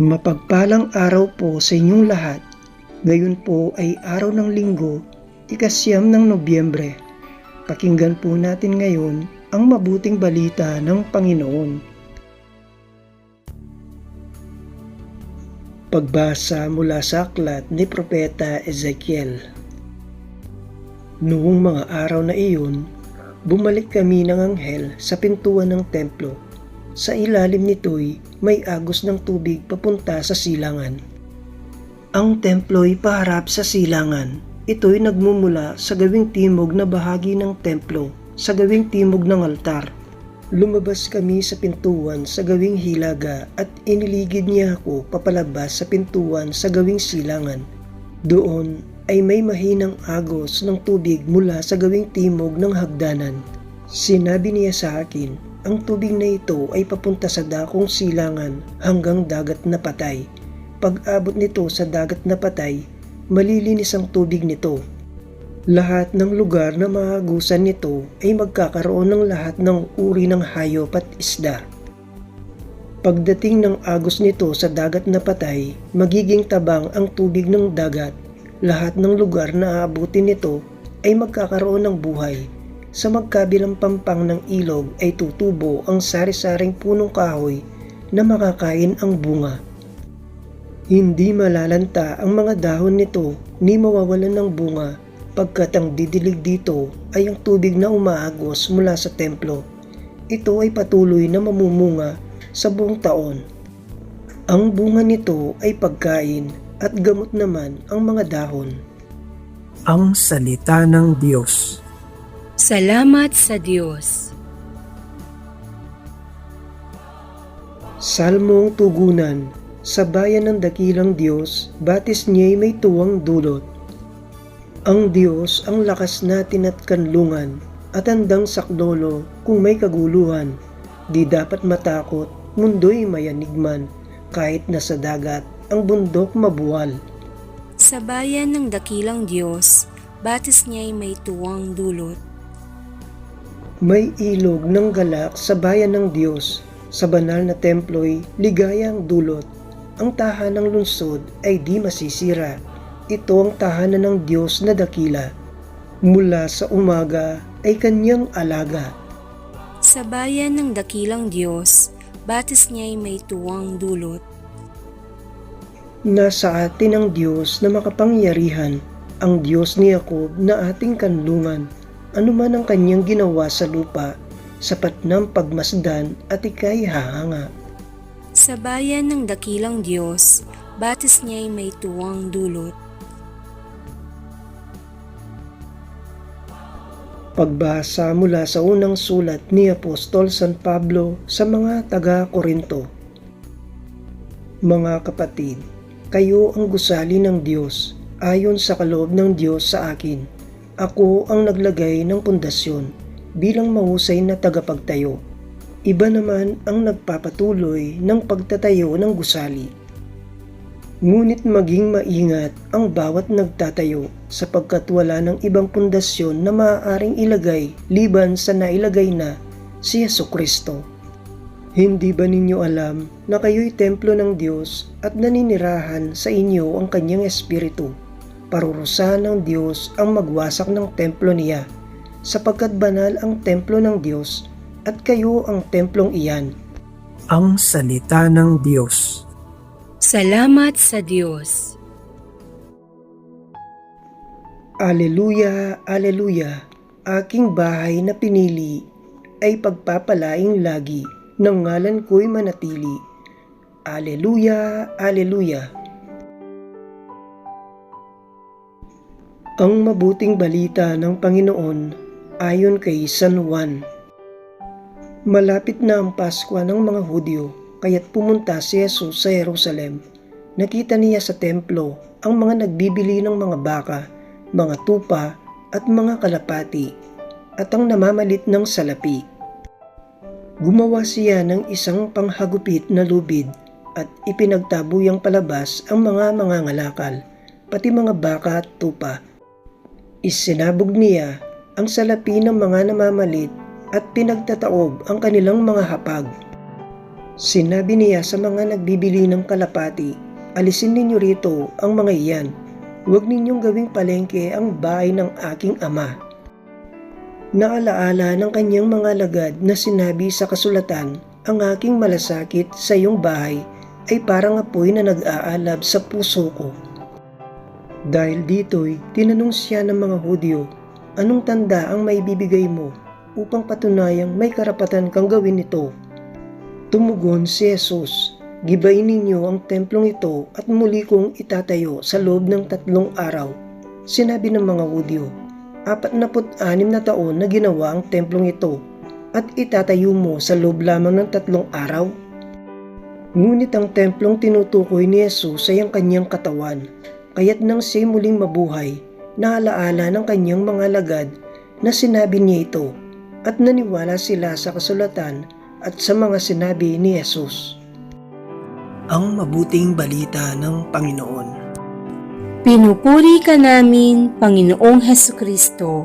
Mapagpalang araw po sa inyong lahat. Ngayon po ay araw ng linggo, ikasyam ng Nobyembre. Pakinggan po natin ngayon ang mabuting balita ng Panginoon. Pagbasa mula sa aklat ni Propeta Ezekiel. Noong mga araw na iyon, bumalik kami ng anghel sa pintuan ng templo. Sa ilalim nito'y may agos ng tubig papunta sa silangan. Ang templo'y paharap sa silangan. Ito'y nagmumula sa gawing timog na bahagi ng templo, sa gawing timog ng altar. Lumabas kami sa pintuan sa gawing hilaga at iniligid niya ako papalabas sa pintuan sa gawing silangan. Doon ay may mahinang agos ng tubig mula sa gawing timog ng hagdanan. Sinabi niya sa akin, ang tubig na ito ay papunta sa dakong silangan hanggang dagat na patay. Pag abot nito sa dagat na patay, malilinis ang tubig nito. Lahat ng lugar na maagusan nito ay magkakaroon ng lahat ng uri ng hayop at isda. Pagdating ng agos nito sa dagat na patay, magiging tabang ang tubig ng dagat. Lahat ng lugar na aabutin nito ay magkakaroon ng buhay. Sa magkabilang pampang ng ilog ay tutubo ang sari-saring punong kahoy na makakain ang bunga. Hindi malalanta ang mga dahon nito ni mawawalan ng bunga pagkat ang didilig dito ay ang tubig na umaagos mula sa templo. Ito ay patuloy na mamumunga sa buong taon. Ang bunga nito ay pagkain at gamot naman ang mga dahon. Ang Salita ng Diyos Salamat sa Diyos. Salmong Tugunan Sa bayan ng dakilang Diyos, batis niya'y may tuwang dulot. Ang Diyos ang lakas natin at kanlungan, at handang saklolo kung may kaguluhan. Di dapat matakot, mundo'y mayanigman, kahit nasa dagat ang bundok mabuwal. Sa bayan ng dakilang Diyos, batis niya'y may tuwang dulot. May ilog ng galak sa bayan ng Diyos, sa banal na templo'y ligayang dulot. Ang tahanang lungsod ay di masisira. Ito ang tahanan ng Diyos na dakila. Mula sa umaga ay kanyang alaga. Sa bayan ng dakilang Diyos, batis niya'y may tuwang dulot. Nasa atin ang Diyos na makapangyarihan, ang Diyos ni Jacob na ating kanlungan. Ano man ang kanyang ginawa sa lupa, sapat ng pagmasdan at ikay hahanga. Sa bayan ng dakilang Diyos, batis niya'y may tuwang dulot. Pagbasa mula sa unang sulat ni Apostol San Pablo sa mga taga-Korinto. Mga kapatid, kayo ang gusali ng Diyos ayon sa kaloob ng Diyos sa akin. Ako ang naglagay ng pundasyon bilang mahusay na tagapagtayo. Iba naman ang nagpapatuloy ng pagtatayo ng gusali. Ngunit maging maingat ang bawat nagtatayo sapagkat wala ng ibang pundasyon na maaaring ilagay liban sa nailagay na si Yeso Kristo. Hindi ba ninyo alam na kayo'y templo ng Diyos at naninirahan sa inyo ang kanyang espiritu? Parurusahan ng Diyos ang magwasak ng templo niya sapagkat banal ang templo ng Diyos at kayo ang templong iyan. Ang Salita ng Diyos Salamat sa Diyos. Aleluya, aleluya, aking bahay na pinili ay pagpapalaing lagi ng ngalan ko'y manatili. Aleluya, aleluya. Ang mabuting balita ng Panginoon ayon kay San Juan. Malapit na ang Pasko ng mga Hudyo, kaya't pumunta si Jesus sa Jerusalem. Nakita niya sa templo ang mga nagbibili ng mga baka, mga tupa at mga kalapati, at ang namamalit ng salapi. Gumawa siya ng isang panghagupit na lubid at ipinagtabuyang palabas ang mga mangangalakal, pati mga baka at tupa. Isinabog niya ang salapi ng mga namamalit at pinagtataob ang kanilang mga hapag. Sinabi niya sa mga nagbibili ng kalapati, alisin ninyo rito ang mga iyan. Huwag ninyong gawing palengke ang bahay ng aking ama. Naalaala ng kanyang mga lagad na sinabi sa kasulatan, ang aking malasakit sa iyong bahay ay parang apoy na nag-aalab sa puso ko. Dahil dito'y tinanong siya ng mga Hudyo, anong tanda ang maibibigay mo upang patunayang may karapatan kang gawin ito? Tumugon si Jesus, Gibayin ninyo ang templong ito at muli kong itatayo sa loob ng tatlong araw. Sinabi ng mga Hudyo, apat na taon na ginawa ang templong ito at itatayo mo sa loob lamang ng tatlong araw? Ngunit ang templong tinutukoy ni Jesus ay ang kanyang katawan, kaya't nang siya muling mabuhay, naalaala ng kanyang mga lagad na sinabi niya ito at naniwala sila sa kasulatan at sa mga sinabi ni Jesus. Ang mabuting balita ng Panginoon Pinupuri ka namin, Panginoong Heso Kristo.